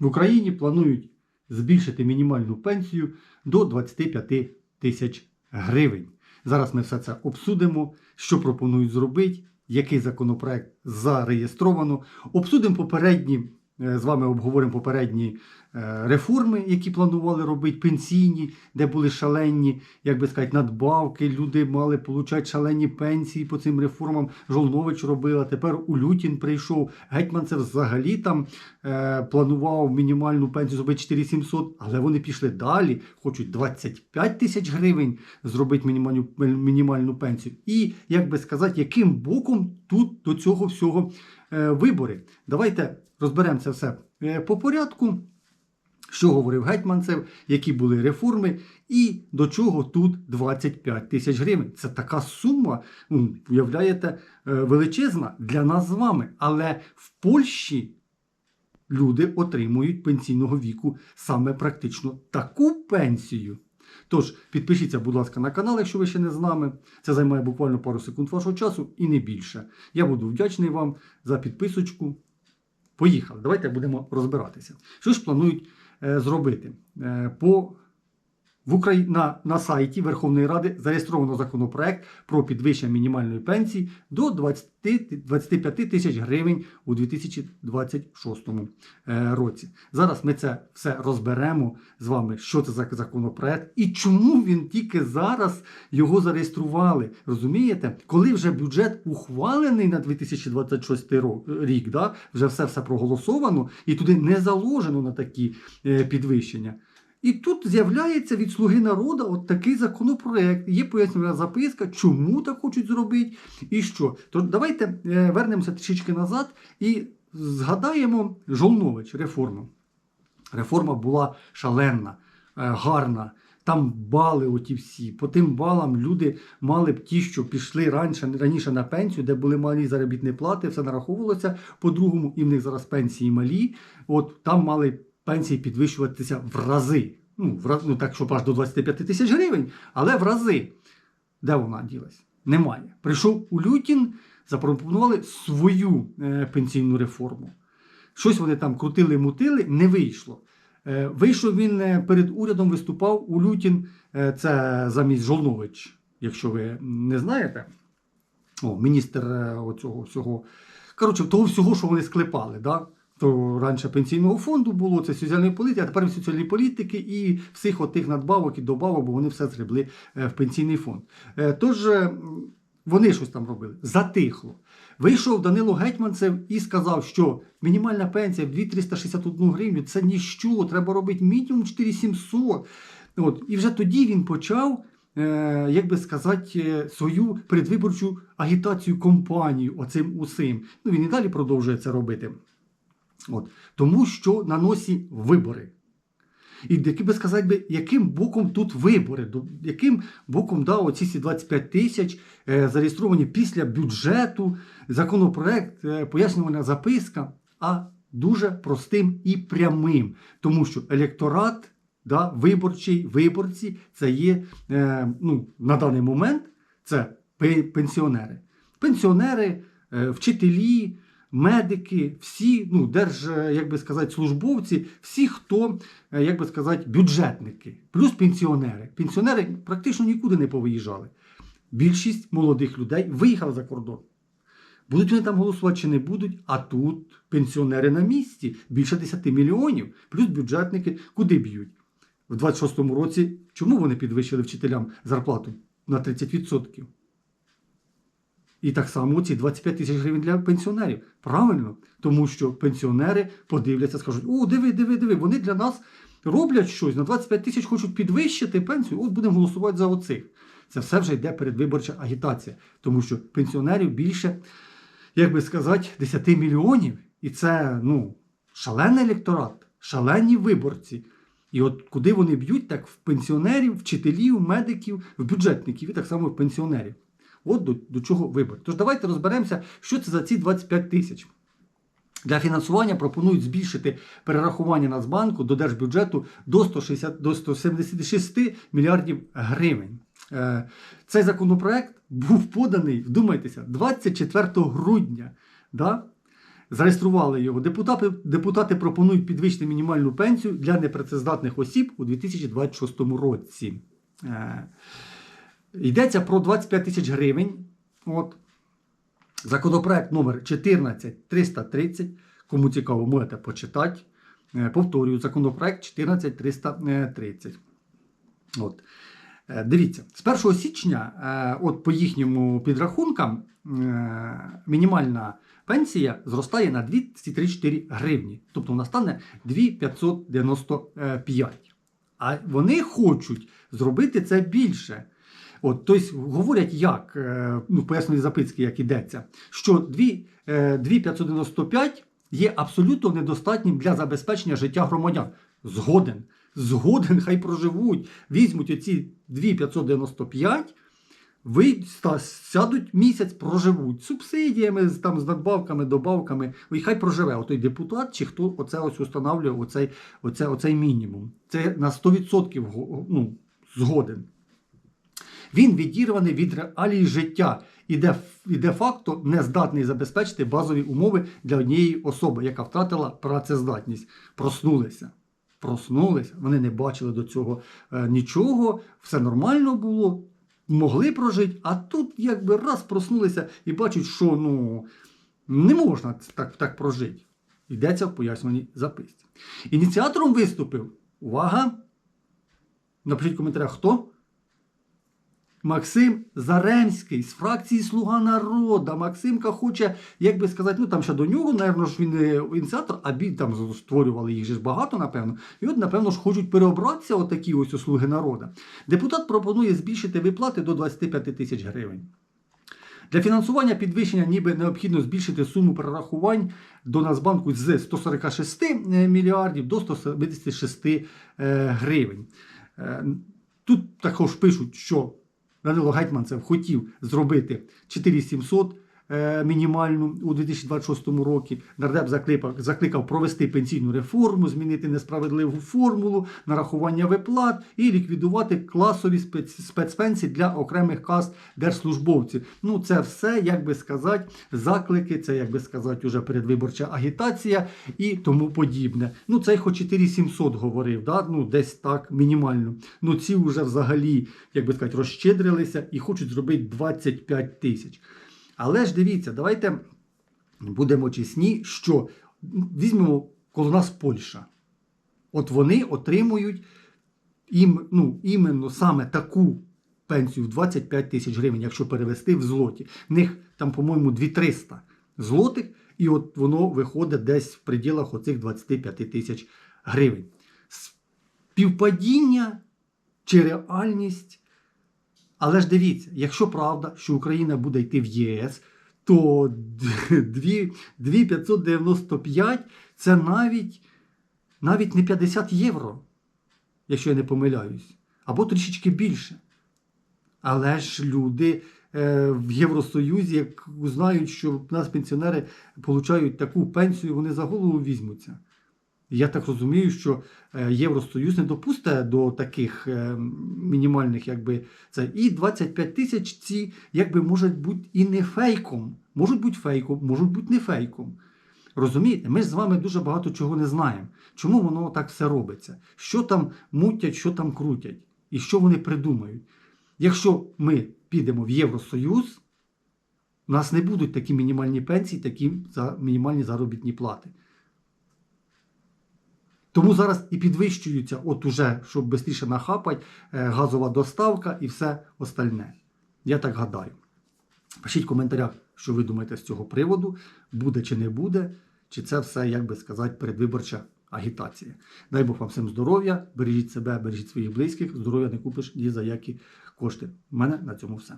В Україні планують збільшити мінімальну пенсію до 25 тисяч гривень. Зараз ми все це обсудимо, що пропонують зробити, який законопроект зареєстровано. Обсудимо попередні, з вами обговоримо попередні е, реформи, які планували робити, пенсійні, де були шалені, як би сказати, надбавки. Люди мали получати шалені пенсії по цим реформам. Жолнович робила. Тепер Улютін прийшов. Гетьманцев взагалі там е, планував мінімальну пенсію зробити 4700, але вони пішли далі, хочуть 25 тисяч гривень зробити мінімальну, мінімальну пенсію. І як би сказати, яким боком тут до цього всього е, вибори. Давайте розберемо це все е, по порядку. Що говорив Гетьманцев, які були реформи, і до чого тут 25 тисяч гривень. Це така сума, ну, уявляєте, е, величезна для нас з вами. Але в Польщі люди отримують пенсійного віку саме практично таку пенсію. Тож підпишіться, будь ласка, на канал, якщо ви ще не з нами. Це займає буквально пару секунд вашого часу і не більше. Я буду вдячний вам за підписочку. Поїхали. Давайте будемо розбиратися. Що ж планують е, зробити? Е, по в Украї... на, на сайті Верховної Ради зареєстровано законопроект про підвищення мінімальної пенсії до 20, 25 тисяч гривень у 2026 е, році. Зараз ми це все розберемо з вами, що це за законопроект і чому він тільки зараз його зареєстрували. Розумієте, коли вже бюджет ухвалений на 2026 рік, да? вже все все проголосовано, і туди не заложено на такі е, підвищення. І тут з'являється від Слуги народу от такий законопроект. Є пояснювальна записка, чому так хочуть зробити і що. Тож давайте е, вернемося трішечки назад і згадаємо Жолнович реформу. Реформа була шаленна, е, гарна. Там бали оті всі. По тим балам люди мали б ті, що пішли раніше, раніше на пенсію, де були малі заробітні плати, все нараховувалося по-другому, і в них зараз пенсії малі. От там мали пенсії підвищуватися в рази. Ну, в раз, ну так, щоб аж до 25 тисяч гривень, але в рази. Де вона ділась? Немає. Прийшов Улютін, запропонували свою е, пенсійну реформу. Щось вони там крутили, мутили, не вийшло. Е, вийшов він е, перед урядом, виступав Улютін, е, це замість Жолнович, якщо ви не знаєте. О, міністр е, оцього всього. Коротше, того всього, що вони склепали. Да? То раніше пенсійного фонду було, це соціальної політики, а тепер від соціальної політики і всіх отих надбавок і добавок, бо вони все згребли е, в пенсійний фонд. Е, Тож е, вони щось там робили. Затихло. Вийшов Данило Гетьманцев і сказав, що мінімальна пенсія в 2361 гривню це ніщо, треба робити мінімум 4700. От. І вже тоді він почав, як би сказати, свою передвиборчу агітацію компанію оцим усім. Ну, він і далі продовжує це робити. От. Тому що на носі вибори. І який би сказати, би, яким боком тут вибори, яким боком да, оці всі 25 тисяч е, зареєстровані після бюджету, законопроект, е, пояснювальна записка, а дуже простим і прямим. Тому що електорат, да, виборчий, виборці це є е, ну, на даний момент це пенсіонери. Пенсіонери, е, вчителі, медики, всі, ну, держ, як би сказати, службовці, всі, хто, е, як би сказати, бюджетники, плюс пенсіонери. Пенсіонери практично нікуди не повиїжджали. Більшість молодих людей виїхали за кордон. Будуть вони там голосувати чи не будуть, а тут пенсіонери на місці, більше 10 мільйонів, плюс бюджетники куди б'ють? В 26-му році чому вони підвищили вчителям зарплату на 30%? І так само ці 25 тисяч гривень для пенсіонерів. Правильно, тому що пенсіонери подивляться, скажуть: о, диви, диви, диви, вони для нас роблять щось, на 25 тисяч хочуть підвищити пенсію, от будемо голосувати за оцих. Це все вже йде передвиборча агітація, тому що пенсіонерів більше, як би сказати, 10 мільйонів. І це ну, шалений електорат, шалені виборці. І от куди вони б'ють, так в пенсіонерів, вчителів, медиків, в бюджетників і так само в пенсіонерів. От до, до чого вибори. Тож давайте розберемося, що це за ці 25 тисяч. Для фінансування пропонують збільшити перерахування Нацбанку до держбюджету до, 160, до 176 мільярдів гривень. Е, Цей законопроект був поданий, вдумайтеся, 24 грудня. Да? Зареєстрували його. Депутати, депутати пропонують підвищити мінімальну пенсію для непрацездатних осіб у 2026 році. Йдеться про 25 тисяч гривень. От. Законопроект номер 14330. Кому цікаво, можете почитати. Е, Повторюю, законопроект 14330. От. Е, Дивіться, з 1 січня, е, от по їхнім підрахункам, мінімальна пенсія зростає на 234 гривні. Тобто вона стане 2595. А вони хочуть зробити це більше. От, тобто говорять, як, е, ну, пояснює записки, як ідеться, що 2, е, 2595 є абсолютно недостатнім для забезпечення життя громадян. Згоден. Згоден, хай проживуть, візьмуть оці 2595, ви сядуть місяць, проживуть субсидіями, там, з надбавками, добавками, і хай проживе отой депутат, чи хто оце ось установлює оцей, оце, оцей мінімум. Це на 100% ну, згоден. Він відірваний від реалій життя і де, і де-факто не здатний забезпечити базові умови для однієї особи, яка втратила працездатність. Проснулися. Проснулися. Вони не бачили до цього е, нічого, все нормально було, могли прожити, а тут якби раз проснулися і бачать, що ну, не можна так, так прожити. Йдеться в пояснюваній записці. Ініціатором виступив. Увага! Напишіть в коментарях, хто? Максим Заремський з фракції Слуга народа. Максимка хоче, як би сказати, ну там ще до нього, напевно ж він е, ініціатор, а бі там створювали їх ж багато, напевно. І от, напевно ж, хочуть переобратися отакі ось слуги народа. Депутат пропонує збільшити виплати до 25 тисяч гривень. Для фінансування підвищення ніби необхідно збільшити суму перерахувань до Нацбанку з 146 мільярдів до 176 е, гривень. Е, Тут також пишуть, що Данило Гетьманцев хотів зробити 4700 е, мінімальну у 2026 році. Нардеп закликав, провести пенсійну реформу, змінити несправедливу формулу нарахування виплат і ліквідувати класові спецпенсії для окремих каст держслужбовців. Ну, це все, як би сказати, заклики, це, як би сказати, уже передвиборча агітація і тому подібне. Ну, цей хоч 4700 говорив, да? ну, десь так мінімально. Ну, ці вже взагалі, як би сказати, розщедрилися і хочуть зробити 25 тисяч. Але ж дивіться, давайте будемо чесні, що візьмемо коло нас Польща. От вони отримують ім, ну, іменно саме таку пенсію в 25 тисяч гривень, якщо перевести в злоті. В них там, по-моєму, 2300 злотих, і от воно виходить десь в пределах оцих 25 тисяч гривень. Співпадіння чи реальність але ж дивіться, якщо правда, що Україна буде йти в ЄС, то 2595 це навіть, навіть не 50 євро, якщо я не помиляюсь, або трішечки більше. Але ж люди е, в Євросоюзі, як знають, що в нас пенсіонери отримують таку пенсію, вони за голову візьмуться. Я так розумію, що е, Євросоюз не допустить до таких е, мінімальних, якби це. І 25 тисяч ці якби можуть бути і не фейком. Можуть бути фейком, можуть бути не фейком. Розумієте, ми з вами дуже багато чого не знаємо. Чому воно так все робиться? Що там мутять, що там крутять, і що вони придумають. Якщо ми підемо в Євросоюз, у нас не будуть такі мінімальні пенсії, такі мінімальні заробітні плати. Тому зараз і підвищуються, от уже, щоб швидше нахапати, е, газова доставка і все остальне. Я так гадаю. Пишіть в коментарях, що ви думаєте з цього приводу, буде чи не буде, чи це все, як би сказати, передвиборча агітація. Дай Бог вам всім здоров'я, бережіть себе, бережіть своїх близьких, здоров'я не купиш ні за які кошти. У мене на цьому все.